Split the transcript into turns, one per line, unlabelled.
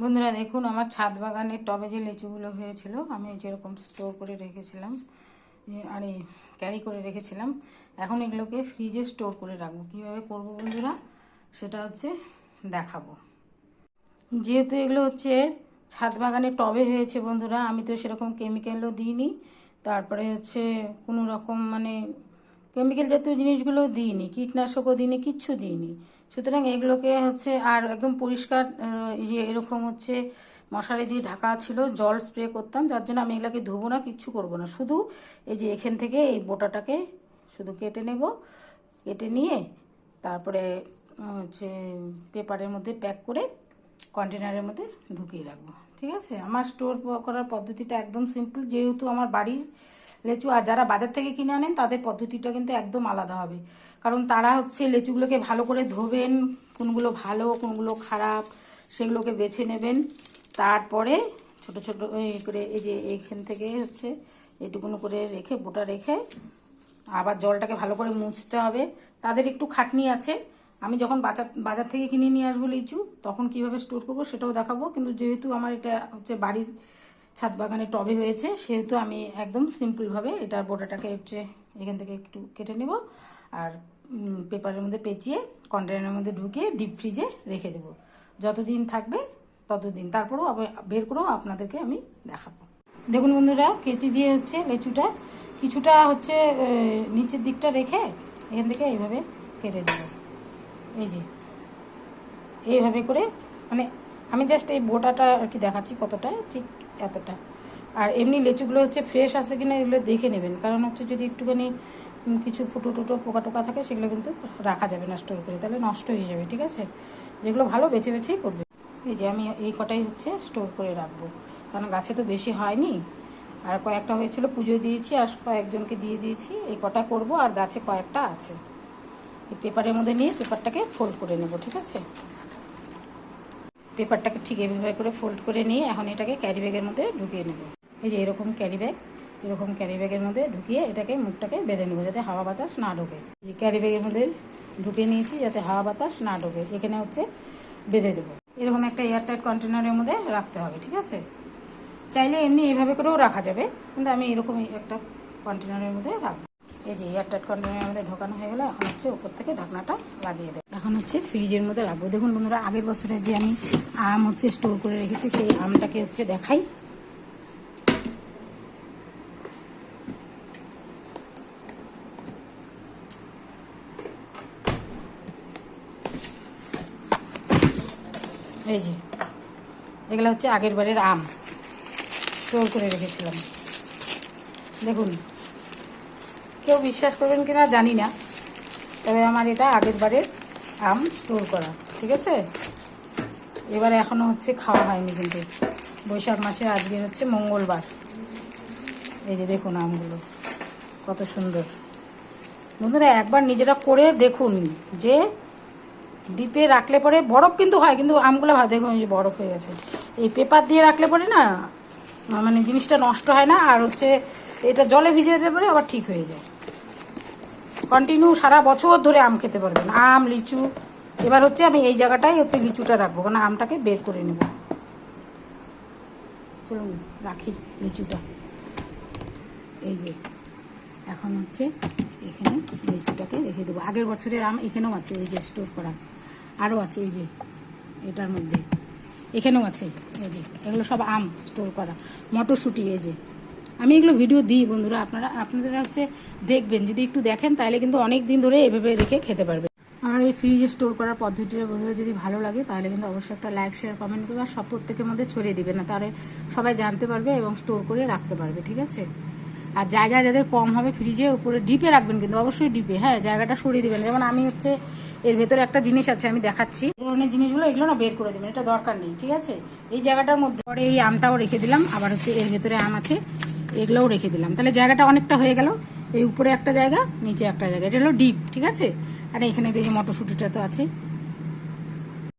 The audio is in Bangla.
বন্ধুরা দেখুন, আমার ছাদ বাগানের টবে যে লিচুগুলো হয়েছিল, আমি যেরকম স্টোর করে রেখেছিলাম আরে ক্যারি করে রেখেছিলাম, এখন এগুলোকে ফ্রিজে স্টোর করে রাখব। কীভাবে করব বন্ধুরা? সেটা হচ্ছে দেখাবো। যেহেতু এগুলো হচ্ছে ছাদ বাগানে টবে হয়েছে বন্ধুরা, আমি তো সেরকম কেমিক্যালও দিইনি, তারপরে হচ্ছে কোনো রকম মানে কেমিক্যাল জাতীয় জিনিসগুলো দিইনি, কীটনাশকও দিইনি, কিচ্ছু দিইনি। সুতরাং এগুলোকে হচ্ছে আর একদম পরিষ্কার যে এরকম হচ্ছে মশারি দিয়ে ঢাকা ছিল, জল স্প্রে করতাম, যার জন্য আমি এগুলোকে ধোবো না, কিচ্ছু করব না। শুধু এই যে এখান থেকে এই বোটাটাকে শুধু কেটে নেব, কেটে নিয়ে তারপরে হচ্ছে পেপারের মধ্যে প্যাক করে কন্টেনারের মধ্যে ঢুকিয়ে রাখব। ঠিক আছে? আমার স্টোর করার পদ্ধতিটা একদম সিম্পল, যেহেতু আমার বাড়ির লেচু, আর যারা বাজার থেকে কিনে আনেন, তাদের পদ্ধতিটা কিন্তু একদম আলাদা হবে। কারণ তারা হচ্ছে লেচুগুলোকে ভালো করে ধোবেন, কোনগুলো ভালো, কোনগুলো খারাপ, সেগুলোকে বেছে নেবেন। তারপরে ছোট ছোট করে, এই যে এইখান থেকে হচ্ছে এটুকুনো করে রেখে, বোটা রেখে আবার জলটাকে ভালো করে মুছতে হবে। তাদের একটু খাটনি আছে। আমি যখন বাজার বাজার থেকে কিনে নিয়ে আসব লিচু, তখন কীভাবে স্টোর করব সেটাও দেখাবো। কিন্তু যেহেতু আমার এটা হচ্ছে বাড়ির ছাদ বাগানে টবে হয়েছে, সেহেতু আমি একদম সিম্পলভাবে এটার বোটাটাকে হচ্ছে এখান থেকে একটু কেটে নেব আর পেপারের মধ্যে পেঁচিয়ে কন্টেনারের মধ্যে ঢুকিয়ে ডিপ ফ্রিজে রেখে দেবো। যতদিন থাকবে ততদিন। তারপরেও বের করেও আপনাদেরকে আমি দেখাবো। দেখুন বন্ধুরা, কেচি দিয়ে হচ্ছে লেচুটা কিছুটা হচ্ছে নিচের দিকটা রেখে এখান থেকে এইভাবে কেটে দেবো। এই যে, এইভাবে করে মানে আমি জাস্ট এই বোটাটা আর কি দেখাচ্ছি কতটা, ঠিক এতটা। আর এমনি লেচুগুলো হচ্ছে ফ্রেশ আছে কিনা এগুলো দেখে নেবেন। কারণ হচ্ছে যদি একটুখানি কিছু ফুটো টুটো, পোকা টোকা থাকে সেগুলো কিন্তু রাখা যাবে না স্টোর করে। তাহলে নষ্ট হয়ে যাবে, ঠিক আছে? যেগুলো ভালো বেছে বেছেই করবে। এই যে আমি এই কটাই হচ্ছে স্টোর করে রাখব। কারণ গাছে তো বেশি হয়নি। আর কয়েকটা হয়েছিল পুজো দিয়েছি আর কয়েকজনকে দিয়ে দিয়েছি। এই কটা করব আর গাছে কয়েকটা আছে। এই পেপারের মধ্যে নিয়ে পেপারটাকে ফোল্ড করে নেব, ঠিক আছে? পেপারটাকে ঠিক এভাবে করে ফোল্ড করে নিয়ে এখন এটাকে ক্যারি ব্যাগের মধ্যে ঢুকিয়ে নেব। এই যে এরকম ক্যারি ব্যাগ এরকম ক্যারি ব্যাগের মধ্যে ঢুকিয়ে এটাকে মুখটাকে বেঁধে নেব যাতে হাওয়া বাতাস না ঢোকে। যে ক্যারি ব্যাগের মধ্যে ঢুকিয়ে নিয়েছি যাতে হাওয়া বাতাস না ঢোকে, এখানে হচ্ছে বেঁধে দেবো। এরকম একটা এয়ারটাইট কন্টেনারের মধ্যে রাখতে হবে, ঠিক আছে? চাইলে এমনি এভাবে করেও রাখা যাবে, কিন্তু আমি এরকম একটা কন্টেনারের মধ্যে রাখব। এই যে এয়ারটাইট কন্টেনারের আমাদের ঢোকানো হয়ে গেলে, এখন হচ্ছে উপর থেকে ঢাকনাটা লাগিয়ে দেবো। এখন হচ্ছে ফ্রিজের মধ্যে রাখব। দেখুন বন্ধুরা, আগের বছরে যে আমি আম হচ্ছে স্টোর করে রেখেছি, সেই আমটাকে হচ্ছে দেখাই। এই যে, এগুলো হচ্ছে আগের বারের আম স্টোর করে রেখেছিলাম। দেখুন কেউ বিশ্বাস করবেন কিনা জানি না। তবে আমার এটা আগের বারের আম স্টোর করা, ঠিক আছে? এবারে এখনও হচ্ছে খাওয়া হয়নি কিন্তু। বৈশাখ মাসে আজকে হচ্ছে মঙ্গলবার। এই যে দেখুন আমগুলো, কত সুন্দর। বন্ধুরা, একবার নিজেরা করে দেখুন যে ডিপে রাখলে পরে বরফ কিন্তু হয়, কিন্তু আমগুলো ভালো দেখুন যে বরফ হয়ে গেছে। এই পেপার দিয়ে রাখলে পরে না মানে জিনিসটা নষ্ট হয় না, আর হচ্ছে এটা জলে ভিজে দিলে পরে আবার ঠিক হয়ে যায়। কন্টিনিউ সারা বছর ধরে আম খেতে পারবেন আম, লিচু, এবার হচ্ছে আমি এই জায়গাটাই হচ্ছে লিচুটা রাখব, কারণ আমটাকে বের করে নেব। চলুন, রাখি লিচুটা। এই যে, এখন হচ্ছে এখানে লিচুটাকে রেখে দেবো। আগের বছরের আম এখানেও আছে, এই যে স্টোর করা। আরও আছে, এই যে, এটার মধ্যে। এখানেও আছে, এই যে, এগুলো সব আম স্টোর করা। মটরশুঁটি, এই যে আমি এগুলো ভিডিও দিই বন্ধুরা। আপনারা আপনারা হচ্ছে দেখবেন। যদি একটু দেখেন, তাহলে কিন্তু অনেক দিন ধরে এভাবে রেখে খেতে পারবে আমার এই ফ্রিজে স্টোর করার পদ্ধতিটা বন্ধুরা, যদি ভালো লাগে, তাহলে কিন্তু অবশ্যই একটা লাইক শেয়ার কমেন্ট করবে আর সব প্রত্যেকের মধ্যে ছড়িয়ে দিবে না, তাহলে সবাই জানতে পারবে এবং স্টোর করে রাখতে পারবে, ঠিক আছে? আর জায়গা যাদের কম হবে ফ্রিজে উপরে ডিপে রাখবেন কিন্তু, অবশ্যই ডিপে হ্যাঁ জায়গাটা সরিয়ে দিবেন। যেমন আমি হচ্ছে, এর ভেতরে একটা জিনিস আছে, আমি দেখাচ্ছি। এই ধরনের জিনিসগুলো, এগুলো না বের করে দেবেন, এটা দরকার নেই, ঠিক আছে? এই জায়গাটার মধ্যে, পরে এই আমটাও রেখে দিলাম। আবার হচ্ছে এর ভেতরে আম আছে। এগুলোও রেখে দিলাম। তাহলে জায়গাটা অনেকটা হয়ে গেল। এই উপরে একটা জায়গা, নিচে একটা জায়গা। এটা হলো ডিপ, ঠিক আছে? আর এখানে দেখি মটরশুঁটিটা তো আছে।